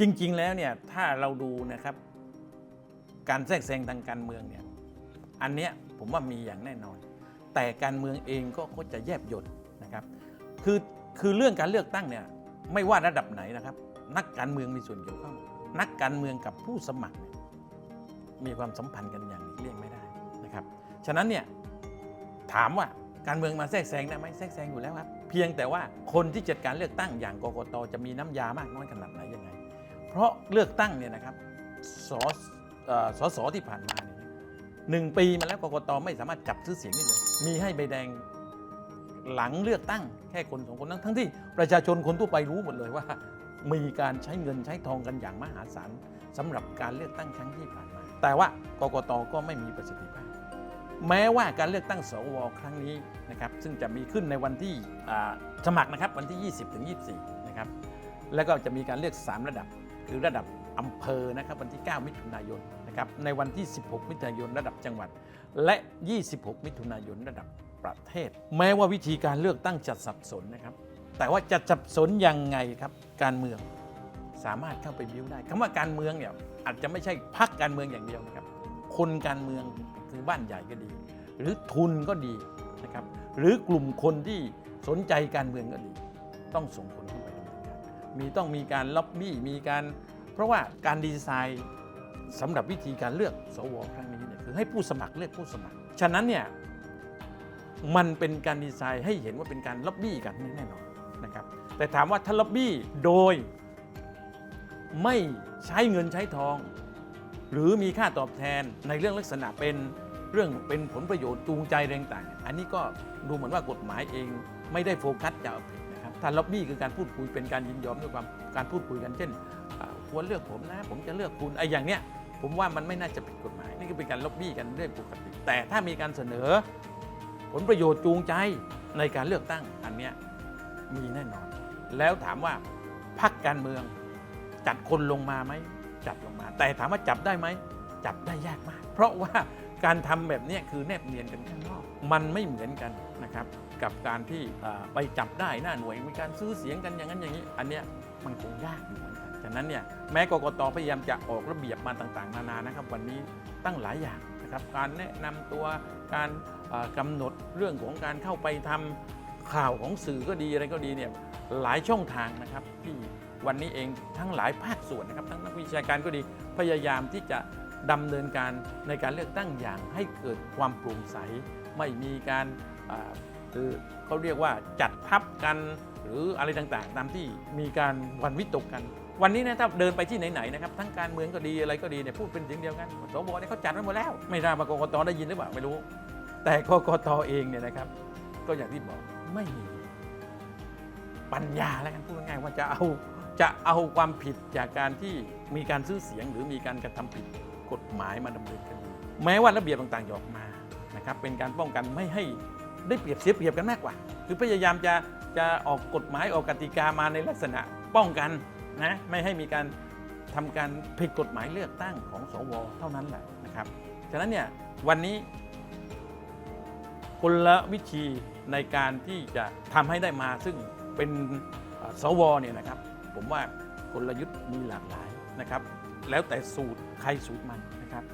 จริง ๆ แล้วเนี่ยถ้าเราดูนะครับ การแทรกแซงทางการเมืองเนี่ยอันเนี้ยผมว่ามีอย่างแน่นอน แต่การเมืองเองก็ก็จะแยบยลนะครับคือคือเรื่องการเลือกตั้งเนี่ยไม่ว่าระดับไหนนะครับ นักการเมืองมีส่วนเกี่ยวข้อง นักการเมืองกับผู้สมัครเนี่ยมีความสัมพันธ์กันอย่างเลี่ยงไม่ได้นะครับฉะนั้นเนี่ยถามว่าการเมืองมาแทรกแซงได้ไหมแทรกแซงอยู่แล้วครับ เพียงแต่ว่าคนที่จัดการเลือกตั้งอย่างกกตจะมีน้ำยามากน้อยขนาดไหนยังไง เพราะเลือกตั้งเนี่ยนะครับสอ่อสสที่ผ่านมาเนี่ยหนึ่งปีมาแล้วกกตไม่สามารถจับซื้อเสียงได้เลย มีให้ใบแดงหลังเลือกตั้งแค่คนสองคนนั้นทั้งที่ประชาชนคนทั่วไปรู้หมดเลยว่า มีการใช้เงินใช้ทองกันอย่างมหาศาลสำหรับการเลือกตั้งครั้งที่ผ่านมา แต่ว่ากกตก็ไม่มีประสิทธิภาพ แม้ว่าการเลือกตั้งสวครั้งนี้นะครับซึ่งจะมีขึ้นในวันที่สมัครนะครับวันที่ 20ถึง24 นะครับแล้วก็จะมีการเลือก 3 ระดับ คือระดับอำเภอนะครับวันที่ 9 มิถุนายนนะครับในวันที่ 16 มิถุนายนระดับจังหวัด และ 26 มิถุนายนระดับประเทศ แม้ว่าวิธีการเลือกตั้งจะสับสนนะครับ แต่ว่าจะสับสนยังไงครับการเมืองสามารถเข้าไปบิ้วได้คำว่าการเมืองเนี่ยอาจจะไม่ใช่พักการเมืองอย่างเดียวนะครับ คนการเมืองคือบ้านใหญ่ก็ดี หรือทุนก็ดีนะครับ หรือกลุ่มคนที่สนใจการเมืองก็ดี ต้องส่งคน มีต้องมีการล็อบบี้มีการ เพราะว่าการดีไซน์สำหรับวิธีการเลือกสวครั้งนี้เนี่ยคือให้ผู้สมัครเลือกผู้สมัคร ฉะนั้นเนี่ยมันเป็นการดีไซน์ให้เห็นว่าเป็นการล็อบบี้กันแน่นอนนะครับแต่ถามว่าถ้าล็อบบี้โดย ไม่ใช้เงินใช้ทอง หรือมีค่าตอบแทนในเรื่องลักษณะเป็นเรื่องเป็นผลประโยชน์จูงใจแรงต่าง อันนี้ก็ดูเหมือนว่ากฎหมายเองไม่ได้โฟกัสจะเอาผิด ถ้าล็อบบี้คือการพูดคุยเป็นการยินยอมด้วยความการพูดคุยกันเช่นควรเลือกผมนะ ผมจะเลือกคุณไอ้อย่างเนี้ยผมว่ามันไม่น่าจะผิดกฎหมาย นี่ก็เป็นการล็อบบี้กันเรื่องปกติ แต่ถ้ามีการเสนอ ผลประโยชน์จูงใจในการเลือกตั้งอันเนี้ยมีแน่นอน แล้วถามว่าพักการเมืองจัดคนลงมาไหมจัดลงมา แต่ถามว่าจับได้ไหมจับได้ยากมาก เพราะว่า การทำแบบนี้คือแนบเนียนกันข้างนอกมันไม่เหมือนกันนะครับกับการที่ไปจับได้หน้าหน่วยมีการซื้อเสียงกันอย่างนั้นอย่างนี้ อันเนี้ยมันคงยากอยู่เหมือนกันฉะนั้นเนี่ยแม้กกตพยายามจะออกระเบียบมาต่างๆ นานานะครับวันนี้ตั้งหลายอย่างนะครับการแนะนำตัวการอ่ากำหนดเรื่องของการเข้าไปทำข่าวของสื่อก็ดีอะไรก็ดีเนี่ยหลายช่องทางนะครับที่วันนี้เองทั้งหลายภาคส่วนนะครับทั้งนักวิชาการก็ดีพยายามที่จะ ดำเนินการในการเลือกตั้งอย่างให้เกิดความโปร่งใส ไม่มีการคือเขาเรียกว่าจัดทับกันหรืออะไรต่างๆ ตามที่มีการวันวิตกกัน วันนี้นะถ้าเดินไปที่ไหนๆนะครับทั้งการเมืองก็ดีอะไรก็ดีเนี่ยพูดเป็นเสียงเดียวกันสวเนี่ยเขาจัดไว้หมดแล้ว ไม่ทราบว่ากกตได้ยินหรือเปล่าไม่รู้ แต่กกตเองเนี่ยนะครับ ก็อย่างที่บอกไม่มีปัญญาแล้วกันพูดง่ายๆว่าจะเอาจะเอาความผิดจากการที่มีการซื้อเสียงหรือมีการกระทำผิด กฎหมายมาดำเนินคดีแม้ว่าระเบียบต่างๆจะออกมานะครับเป็นการป้องกันไม่ให้ได้เปรียบเสียเปรียบกันมากกว่า คือพยายามจะจะออกกฎหมายออกกติกามาในลักษณะป้องกันนะไม่ให้มีการทำการผิดกฎหมายเลือกตั้งของสวเท่านั้นแหละนะครับฉะนั้นเนี่ยวันนี้กละวิธีในการที่จะทำให้ได้มาซึ่งเป็นสวเนี่ยนะครับ ผมว่ากลยุทธ์มีหลากหลาย นะครับ แล้วแต่สูตรใครสูตรมันนะครับ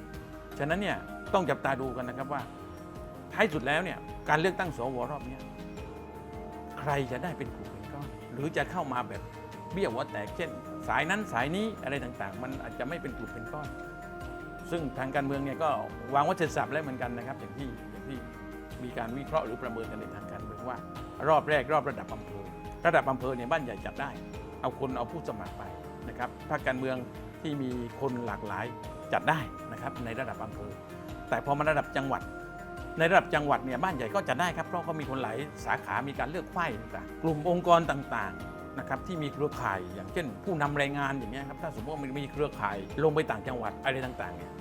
ฉะนั้นเนี่ยต้องจับตาดูกันนะครับว่าท้ายสุดแล้วเนี่ยการเลือกตั้งสวรอบนี้ใครจะได้เป็นกลุ่มเป็นก้อนหรือจะเข้ามาแบบเบี้ยวหัวแตกเช่น สายนั้นสายนี้อะไรต่างๆ มันอาจจะไม่เป็นกลุ่มเป็นก้อน ซึ่งทางการเมืองเนี่ยก็วางวัตถุศัพท์แล้วเหมือนกันนะครับ อย่างที่อย่างที่มีการวิเคราะห์หรือประเมินกันในทางการเมืองว่า รอบแรกรอบระดับอำเภอระดับอำเภอเนี่ยบ้านใหญ่จัดได้ เอาคนเอาผู้สมัครไป นะครับภาคการเมืองที่มีคนหลากหลายจัดได้นะครับในระดับอำเภอแต่พอมาระดับจังหวัด ในระดับจังหวัดเนี่ยบ้านใหญ่ก็จัดได้ครับเพราะเขามีคนหลายสาขามีการเลือกไขว้ต่างกลุ่มองค์กรต่างๆนะครับที่มีเครือข่าย อย่างเช่น ผู้นำแรงงานอย่างเงี้ยครับถ้าสมมติว่ามันมีเครือข่ายลงไปต่างจังหวัดอะไรต่างๆเนี่ย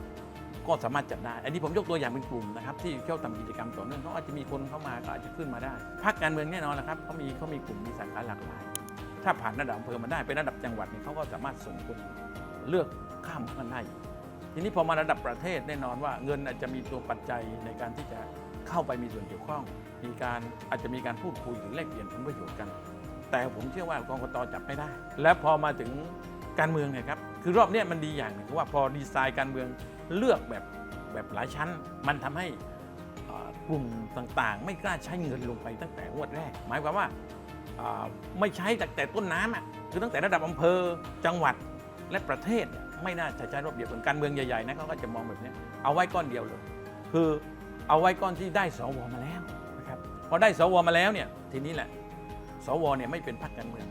ก็สามารถจัดได้ อันนี้ผมยกตัวอย่างเป็นกลุ่มนะครับที่เข้าทำกิจกรรมต่อเนื่องเขาอาจจะมีคนเข้ามาก็อาจจะขึ้นมาได้พรรคการเมืองแน่นอนแหละครับเขามีเขามีกลุ่มมีสาขาหลากหลาย ถ้าผ่านระดับอำเภอมาได้เป็นระดับจังหวัดเนี่ยเขาก็สามารถส่งคนเลือกข้ามกันได้ทีนี้พอมาระดับประเทศแน่นอนว่าเงินอาจจะมีตัวปัจจัยในการที่จะเข้าไปมีส่วนเกี่ยวข้อง มีการอาจจะมีการพูดคุยหรือแลกเปลี่ยนผลประโยชน์กัน แต่ผมเชื่อว่ากกตจับไม่ได้ และพอมาถึงการเมืองเนี่ยครับคือรอบนี้มันดีอย่างหนึ่งคือว่าพอดีไซน์การเมืองเลือกแบบแบบหลายชั้น มันทำให้กลุ่มต่างๆ ไม่กล้าใช้เงินลงไปตั้งแต่งวดแรก หมายความว่า ไม่ใช้ตั้งแต่ต้นน้ำอะคือตั้งแต่ระดับอำเภอจังหวัดและประเทศไม่น่าจะใช้รอบเดียวกันการเมืองใหญ่ๆนะเขาก็จะมองแบบนี้เอาไว้ก้อนเดียวเลย คือเอาไว้ก้อนที่ได้สวมาแล้วนะครับพอได้สวมาแล้วเนี่ยทีนี้แหละ สวเนี่ยไม่เป็นพรรคการเมือง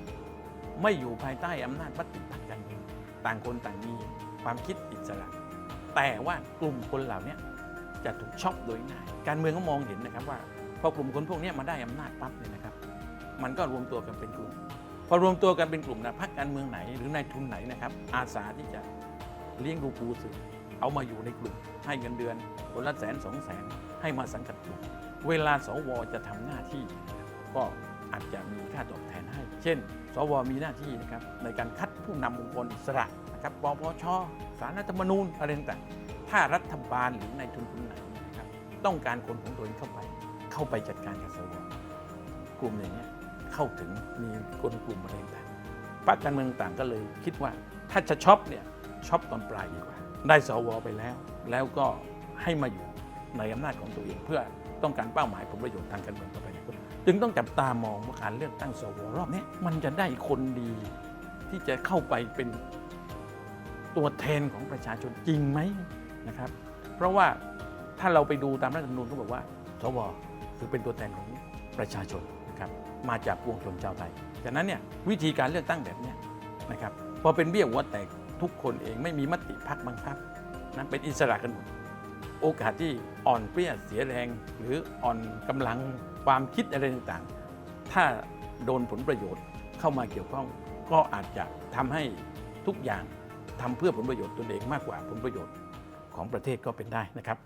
ไม่อยู่ภายใต้อำนาจมติพรรคการเมืองต่างคนต่างมีความคิดอิสระ แต่ว่ากลุ่มคนเหล่านี้จะถูกช็อปโดยง่ายการเมืองก็มองเห็นนะครับว่าพอกลุ่มคนพวกนี้มาได้อำนาจปั๊บเนี่ยนะครับ มันก็รวมตัวกันเป็นกลุ่ม พอรวมตัวกันเป็นกลุ่มนะพรรคการเมืองไหน หรือนายทุนไหนนะครับ อาสาที่จะเลี้ยงดูปูเสือเอามาอยู่ในกลุ่ม ให้เงินเดือนคนละแสนสองแสนให้มาสังกัดกลุ่มเวลาสวจะทำหน้าที่ ก็อาจจะมีค่าตอบแทนให้ เช่น สวมีหน้าที่นะครับในการคัดผู้นำองค์กรอิสระนะครับปปชสารรัฐธรรมนูญอะไรต่างๆถ้ารัฐบาลหรือนายทุนคนไหนนะครับต้องการคนของตัวเองเข้าไป เข้าไปจัดการกับสวกลุ่มอย่างนี้ เข้าถึงมีกลกลุ่มอะไรต่างๆพรรคการเมืองต่างก็เลยคิดว่าถ้าจะช็อปเนี่ยช็อปตอนปลายดีกว่า ได้สวไปแล้ว แล้วก็ให้มาอยู่ในอำนาจของตัวเองเพื่อต้องการเป้าหมายผลประโยชน์ทางการเมืองต่อไปในอนจึงต้องจับตามองว่าการเลือกตั้งสวรอบนี้มันจะได้คนดีที่จะเข้าไปเป็นตัวแทนของประชาชนจริงไหมนะครับ เพราะว่าถ้าเราไปดูตามรัฐธรรมนูญเขาบอกว่า สวคือเป็นตัวแทนของประชาชน นะครับมาจากปวงชนชาวไทยฉะนั้นเนี่ยวิธีการเลือกตั้งแบบนี้นะครับพอเป็นเบี้ยหัวแตกทุกคนเองไม่มีมติพักบังคับนะเป็นอิสระกันหมดโอกาสที่อ่อนเปรี้ยเสียแรง หรืออ่อนกำลังความคิดอะไรต่างๆ ถ้าโดนผลประโยชน์เข้ามาเกี่ยวข้อง ก็อาจจะทำให้ทุกอย่างทำเพื่อผลประโยชน์ตนเองมากกว่าผลประโยชน์ของประเทศก็เป็นได้นะครับ